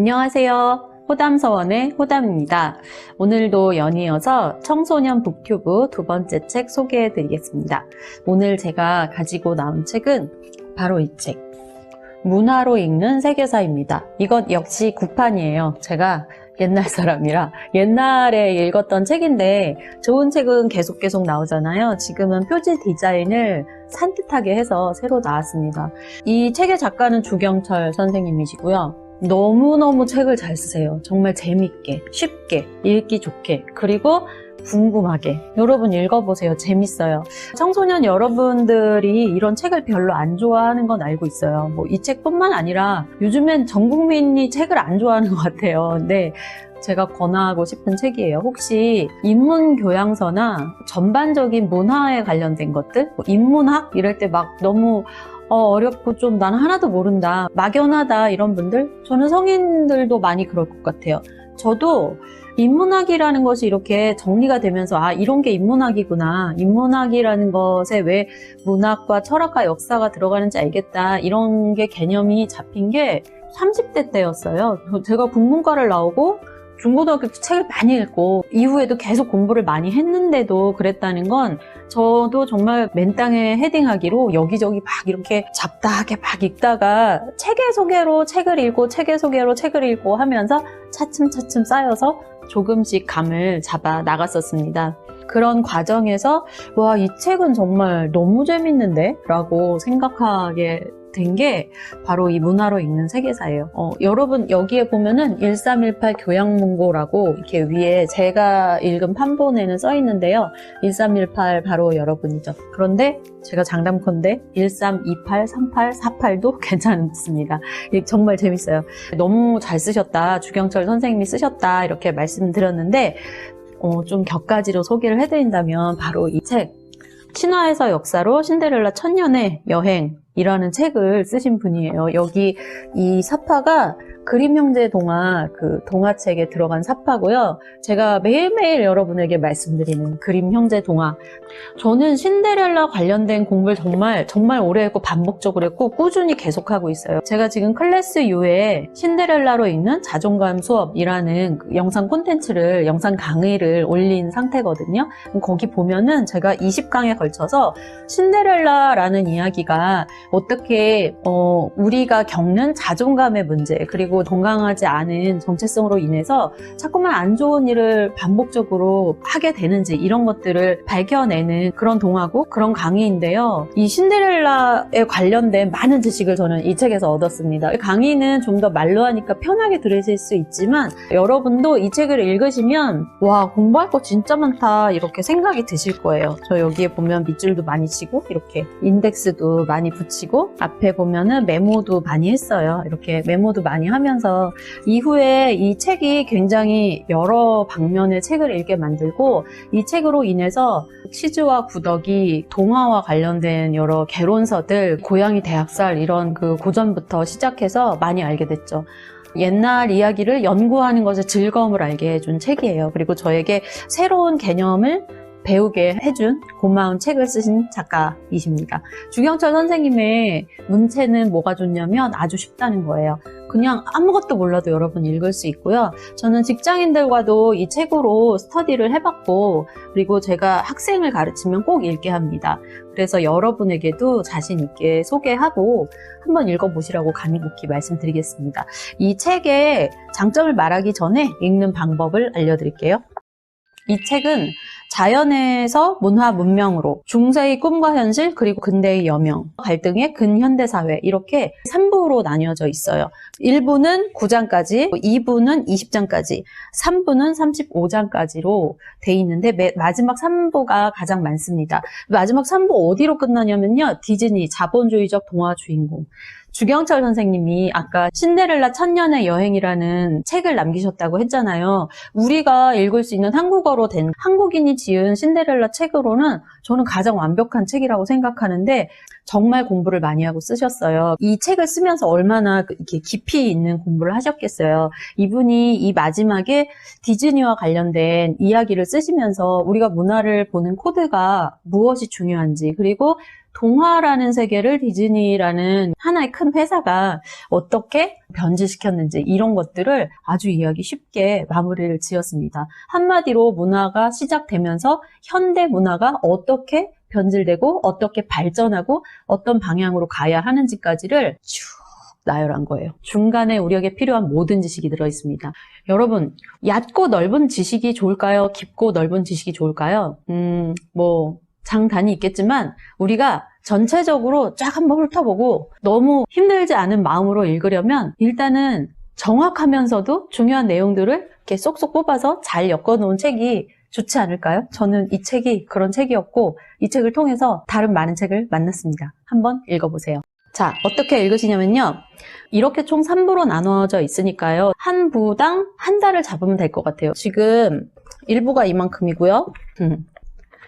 안녕하세요. 호담서원의 호담입니다. 오늘도 연이어서 청소년 북튜브 두 번째 책 소개해 드리겠습니다. 오늘 제가 가지고 나온 책은 바로 이 책. 문화로 읽는 세계사입니다. 이것 역시 구판이에요. 제가 옛날 사람이라 옛날에 읽었던 책인데 좋은 책은 계속 계속 나오잖아요. 지금은 표지 디자인을 산뜻하게 해서 새로 나왔습니다. 이 책의 작가는 주경철 선생님이시고요. 너무너무 책을 잘 쓰세요. 정말 재밌게, 쉽게, 읽기 좋게, 그리고 궁금하게. 여러분 읽어보세요. 재밌어요. 청소년 여러분들이 이런 책을 별로 안 좋아하는 건 알고 있어요. 뭐 이 책뿐만 아니라 요즘엔 전 국민이 책을 안 좋아하는 것 같아요. 근데 제가 권하고 싶은 책이에요. 혹시 인문교양서나 전반적인 문화에 관련된 것들, 뭐 인문학 이럴 때 막 너무 어, 렵고 좀 난 하나도 모른다, 막연하다 이런 분들, 저는 성인들도 많이 그럴 것 같아요. 저도 인문학이라는 것이 이렇게 정리가 되면서 아 이런 게 인문학이구나. 인문학이라는 것에 왜 문학과 철학과 역사가 들어가는지 알겠다. 이런 게 개념이 잡힌 게 30대 때였어요. 제가 국문과를 나오고 중고등학교 때 책을 많이 읽고 이후에도 계속 공부를 많이 했는데도 그랬다는 건 저도 정말 맨땅에 헤딩하기로 여기저기 막 이렇게 잡다하게 막 읽다가 책의 소개로 책을 읽고 책의 소개로 책을 읽고 하면서 차츰차츰 쌓여서 조금씩 감을 잡아 나갔었습니다. 그런 과정에서 와, 이 책은 정말 너무 재밌는데? 라고 생각하게 된 게 바로 이 문화로 읽는 세계사예요. 어, 여러분 여기에 보면은 1318 교양문고라고 이렇게 위에 제가 읽은 판본에는 써 있는데요. 1318 바로 여러분이죠. 그런데 제가 장담컨대 1328, 38, 48도 괜찮습니다. 정말 재밌어요. 너무 잘 쓰셨다. 주경철 선생님이 쓰셨다. 이렇게 말씀드렸는데 어, 좀 격가지로 소개를 해드린다면 바로 이 책. 신화에서 역사로 신데렐라 천년의 여행 이라는 책을 쓰신 분이에요. 여기 이 사파가 그림 형제 동화 그 동화책에 들어간 사파고요. 제가 매일매일 여러분에게 말씀드리는 그림 형제 동화. 저는 신데렐라 관련된 공부를 정말 정말 오래 했고 반복적으로 했고 꾸준히 계속하고 있어요. 제가 지금 클래스 U에 신데렐라로 읽는 자존감 수업이라는 그 영상 콘텐츠를 영상 강의를 올린 상태거든요. 거기 보면은 제가 20강에 걸쳐서 신데렐라라는 이야기가 어떻게 어, 우리가 겪는 자존감의 문제 그리고 건강하지 않은 정체성으로 인해서 자꾸만 안 좋은 일을 반복적으로 하게 되는지 이런 것들을 밝혀내는 그런 동화고 그런 강의인데요. 이 신데렐라에 관련된 많은 지식을 저는 이 책에서 얻었습니다. 강의는 좀 더 말로 하니까 편하게 들으실 수 있지만 여러분도 이 책을 읽으시면 와 공부할 거 진짜 많다 이렇게 생각이 드실 거예요. 저 여기에 보면 밑줄도 많이 치고 이렇게 인덱스도 많이 붙이고 앞에 보면은 메모도 많이 했어요. 이렇게 메모도 많이 하면서 이후에 이 책이 굉장히 여러 방면의 책을 읽게 만들고 이 책으로 인해서 치즈와 구덕이 동화와 관련된 여러 개론서들, 고양이 대학살 이런 그 고전부터 시작해서 많이 알게 됐죠. 옛날 이야기를 연구하는 것의 즐거움을 알게 해준 책이에요. 그리고 저에게 새로운 개념을 배우게 해준 고마운 책을 쓰신 작가이십니다. 주경철 선생님의 문체는 뭐가 좋냐면 아주 쉽다는 거예요. 그냥 아무것도 몰라도 여러분 읽을 수 있고요. 저는 직장인들과도 이 책으로 스터디를 해봤고, 그리고 제가 학생을 가르치면 꼭 읽게 합니다. 그래서 여러분에게도 자신 있게 소개하고 한번 읽어보시라고 간곡히 말씀드리겠습니다. 이 책의 장점을 말하기 전에 읽는 방법을 알려드릴게요. 이 책은 자연에서 문화 문명으로 중세의 꿈과 현실 그리고 근대의 여명 갈등의 근현대 사회 이렇게 3부로 나뉘어져 있어요. 1부는 9장까지, 2부는 20장까지, 3부는 35장까지로 돼 있는데 매- 마지막 3부가 가장 많습니다. 마지막 3부 어디로 끝나냐면요. 디즈니 자본주의적 동화 주인공 주경철 선생님이 아까 신데렐라 천년의 여행이라는 책을 남기셨다고 했잖아요. 우리가 읽을 수 있는 한국어로 된 한국인이 지은 신데렐라 책으로는 저는 가장 완벽한 책이라고 생각하는데 정말 공부를 많이 하고 쓰셨어요. 이 책을 쓰면서 얼마나 그 이렇게 깊이 있는 공부를 하셨겠어요. 이분이 이 마지막에 디즈니와 관련된 이야기를 쓰시면서 우리가 문화를 보는 코드가 무엇이 중요한지 그리고 동화라는 세계를 디즈니라는 하나의 큰 회사가 어떻게 변질시켰는지 이런 것들을 아주 이해하기 쉽게 마무리를 지었습니다. 한마디로 문화가 시작되면서 현대 문화가 어떻게 변질되고 어떻게 발전하고 어떤 방향으로 가야 하는지까지를 쭉 나열한 거예요. 중간에 우리에게 필요한 모든 지식이 들어 있습니다. 여러분, 얕고 넓은 지식이 좋을까요? 깊고 넓은 지식이 좋을까요? 음, 뭐, 장단이 있겠지만, 우리가 전체적으로 쫙 한번 훑어보고 너무 힘들지 않은 마음으로 읽으려면 일단은 정확하면서도 중요한 내용들을 이렇게 쏙쏙 뽑아서 잘 엮어놓은 책이 좋지 않을까요? 저는 이 책이 그런 책이었고 이 책을 통해서 다른 많은 책을 만났습니다. 한번 읽어보세요. 자, 어떻게 읽으시냐면요. 이렇게 총 3부로 나누어져 있으니까요. 한 부당 한 달을 잡으면 될 것 같아요. 지금 1부가 이만큼이고요. 음,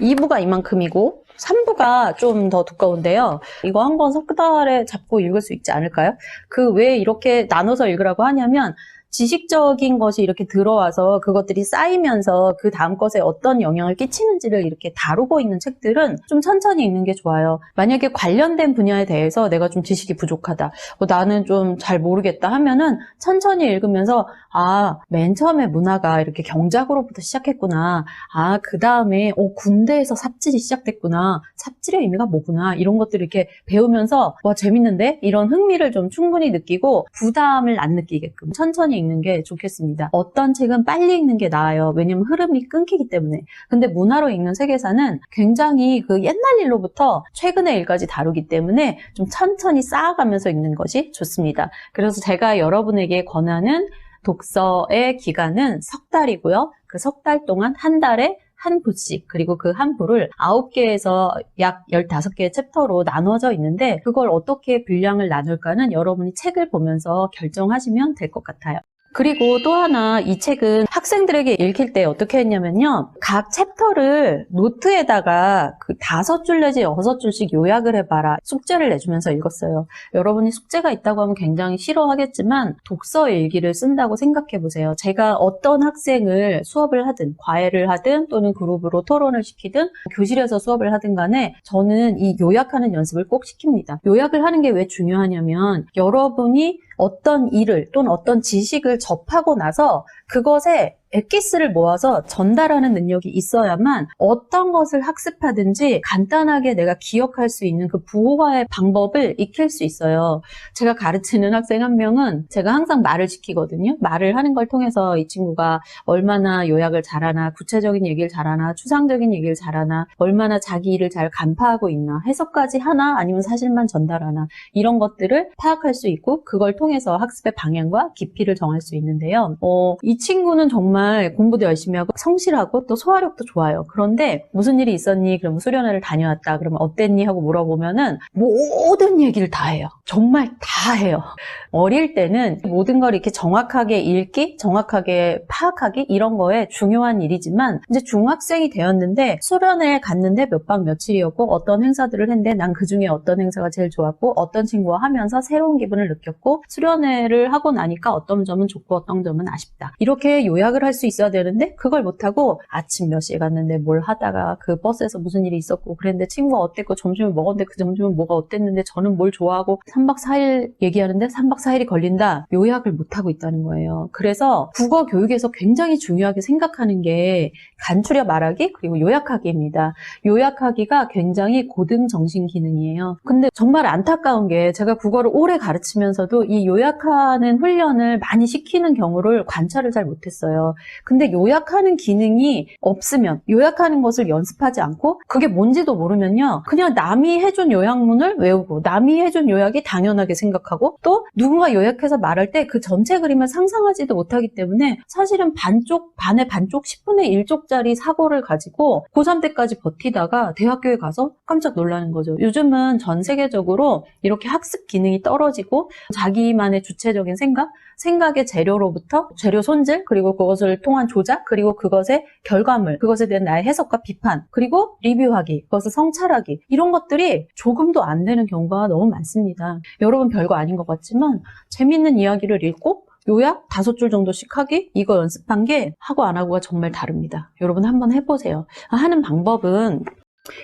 2부가 이만큼이고 3부가 좀 더 두꺼운데요. 이거 한번 석 달에 잡고 읽을 수 있지 않을까요? 그 왜 이렇게 나눠서 읽으라고 하냐면 지식적인 것이 이렇게 들어와서 그것들이 쌓이면서 그 다음 것에 어떤 영향을 끼치는지를 이렇게 다루고 있는 책들은 좀 천천히 읽는 게 좋아요. 만약에 관련된 분야에 대해서 내가 좀 지식이 부족하다. 뭐 나는 좀 잘 모르겠다 하면은 천천히 읽으면서 아, 맨 처음에 문화가 이렇게 경작으로부터 시작했구나. 아, 그 다음에 어, 군대에서 삽질이 시작됐구나. 삽질의 의미가 뭐구나. 이런 것들을 이렇게 배우면서 와, 재밌는데? 이런 흥미를 좀 충분히 느끼고 부담을 안 느끼게끔 천천히 읽는 게 좋겠습니다. 어떤 책은 빨리 읽는 게 나아요. 왜냐면 흐름이 끊기기 때문에. 근데 문화로 읽는 세계사는 굉장히 그 옛날 일로부터 최근의 일까지 다루기 때문에 좀 천천히 쌓아가면서 읽는 것이 좋습니다. 그래서 제가 여러분에게 권하는 독서의 기간은 석 달이고요. 그 석 달 동안 한 달에 한 부씩 그리고 그 한 부를 9개에서 약 15개의 챕터로 나눠져 있는데 그걸 어떻게 분량을 나눌까는 여러분이 책을 보면서 결정하시면 될 것 같아요. 그리고 또 하나 이 책은 학생들에게 읽힐 때 어떻게 했냐면요. 각 챕터를 노트에다가 그 다섯 줄 내지 여섯 줄씩 요약을 해봐라. 숙제를 내주면서 읽었어요. 여러분이 숙제가 있다고 하면 굉장히 싫어하겠지만 독서 일기를 쓴다고 생각해 보세요. 제가 어떤 학생을 수업을 하든 과외를 하든 또는 그룹으로 토론을 시키든 교실에서 수업을 하든 간에 저는 이 요약하는 연습을 꼭 시킵니다. 요약을 하는 게 왜 중요하냐면 여러분이 어떤 일을 또는 어떤 지식을 접하고 나서 그것에 엑기스를 모아서 전달하는 능력이 있어야만 어떤 것을 학습하든지 간단하게 내가 기억할 수 있는 그 부호화의 방법을 익힐 수 있어요. 제가 가르치는 학생 한 명은 제가 항상 말을 시키거든요. 말을 하는 걸 통해서 이 친구가 얼마나 요약을 잘하나, 구체적인 얘기를 잘하나, 추상적인 얘기를 잘하나, 얼마나 자기 일을 잘 간파하고 있나, 해석까지 하나, 아니면 사실만 전달하나, 이런 것들을 파악할 수 있고, 그걸 통해서 학습의 방향과 깊이를 정할 수 있는데요. 어, 이 친구는 정말 공부도 열심히 하고 성실하고 또 소화력도 좋아요. 그런데 무슨 일이 있었니? 그러면 수련회를 다녀왔다. 그러면 어땠니? 하고 물어보면은 모든 얘기를 다 해요. 정말 다 해요. 어릴 때는 모든 걸 이렇게 정확하게 읽기, 정확하게 파악하기 이런 거에 중요한 일이지만 이제 중학생이 되었는데 수련회에 갔는데 몇 박 며칠이었고 어떤 행사들을 했는데 난 그 중에 어떤 행사가 제일 좋았고 어떤 친구와 하면서 새로운 기분을 느꼈고 수련회를 하고 나니까 어떤 점은 좋고 어떤 점은 아쉽다. 이렇게 요약을 할수 있어야 되는데 그걸 못하고 아침 몇 시에 갔는데 뭘 하다가 그 버스에서 무슨 일이 있었고 그랬는데 친구가 어땠고 점심을 먹었는데 그 점심은 뭐가 어땠는데 저는 뭘 좋아하고 3박 4일 얘기하는데 3박 4일이 걸린다. 요약을 못하고 있다는 거예요. 그래서 국어 교육에서 굉장히 중요하게 생각하는 게 간추려 말하기 그리고 요약하기입니다. 요약하기가 굉장히 고등 정신 기능이에요. 근데 정말 안타까운 게 제가 국어를 오래 가르치면서도 이 요약하는 훈련을 많이 시키는 경우를 관찰을 잘 못했어요. 근데 요약하는 기능이 없으면 요약하는 것을 연습하지 않고 그게 뭔지도 모르면요. 그냥 남이 해준 요약문을 외우고 남이 해준 요약이 당연하게 생각하고 또 누군가 요약해서 말할 때 그 전체 그림을 상상하지도 못하기 때문에 사실은 반쪽, 반의 반쪽, 10분의 1쪽짜리 사고를 가지고 고3 때까지 버티다가 대학교에 가서 깜짝 놀라는 거죠. 요즘은 전 세계적으로 이렇게 학습 기능이 떨어지고 자기만의 주체적인 생각, 생각의 재료로부터 재료 손질, 그리고 그것을 통한 조작, 그리고 그것의 결과물, 그것에 대한 나의 해석과 비판, 그리고 리뷰하기, 그것을 성찰하기, 이런 것들이 조금도 안 되는 경우가 너무 많습니다. 여러분 별거 아닌 것 같지만 재밌는 이야기를 읽고 요약 다섯 줄 정도씩 하기 이거 연습한 게 하고 안 하고가 정말 다릅니다. 여러분 한번 해보세요. 하는 방법은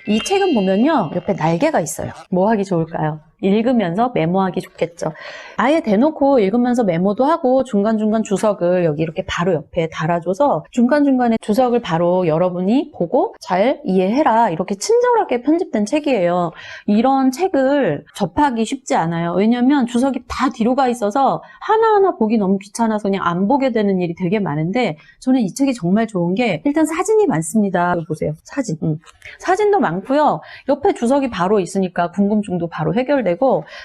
이 책은 보면요, 옆에 날개가 있어요. 뭐 하기 좋을까요? 읽으면서 메모하기 좋겠죠. 아예 대놓고 읽으면서 메모도 하고 중간중간 주석을 여기 이렇게 바로 옆에 달아줘서 중간중간에 주석을 바로 여러분이 보고 잘 이해해라. 이렇게 친절하게 편집된 책이에요. 이런 책을 접하기 쉽지 않아요. 왜냐면 주석이 다 뒤로 가 있어서 하나하나 보기 너무 귀찮아서 그냥 안 보게 되는 일이 되게 많은데 저는 이 책이 정말 좋은 게 일단 사진이 많습니다. 보세요. 사진. 음. 사진도 많고요. 옆에 주석이 바로 있으니까 궁금증도 바로 해결되고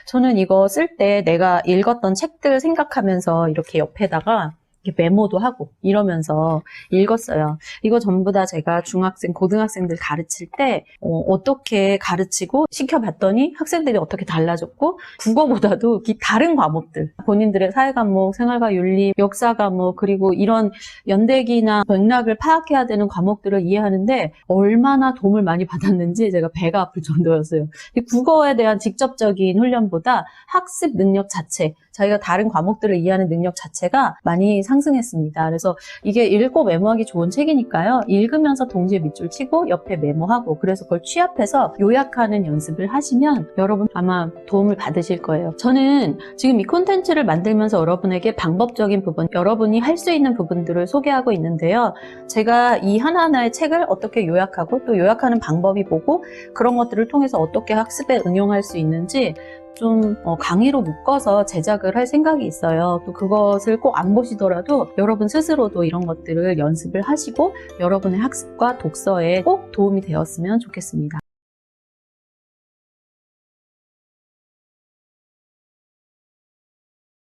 저는 이거 쓸 때 내가 읽었던 책들 생각하면서 이렇게 옆에다가 메모도 하고 이러면서 읽었어요. 이거 전부 다 제가 중학생, 고등학생들 가르칠 때 어, 떻게 가르치고 시켜봤더니 학생들이 어떻게 달라졌고 국어보다도 이 다른 과목들 본인들의 사회 과목, 생활과 윤리, 역사 과목 그리고 이런 연대기나 맥락을 파악해야 되는 과목들을 이해하는데 얼마나 도움을 많이 받았는지 제가 배가 아플 정도였어요. 이 국어에 대한 직접적인 훈련보다 학습 능력 자체, 자기가 다른 과목들을 이해하는 능력 자체가 많이 상승했습니다. 그래서 이게 읽고 메모하기 좋은 책이니까요. 읽으면서 동시에 밑줄 치고 옆에 메모하고 그래서 그걸 취합해서 요약하는 연습을 하시면 여러분 아마 도움을 받으실 거예요. 저는 지금 이 콘텐츠를 만들면서 여러분에게 방법적인 부분, 여러분이 할 수 있는 부분들을 소개하고 있는데요. 제가 이 하나하나의 책을 어떻게 요약하고 또 요약하는 방법이 보고 그런 것들을 통해서 어떻게 학습에 응용할 수 있는지 좀 어, 강의로 묶어서 제작을 할 생각이 있어요. 또 그것을 꼭 안 보시더라도 여러분 스스로도 이런 것들을 연습을 하시고 여러분의 학습과 독서에 꼭 도움이 되었으면 좋겠습니다.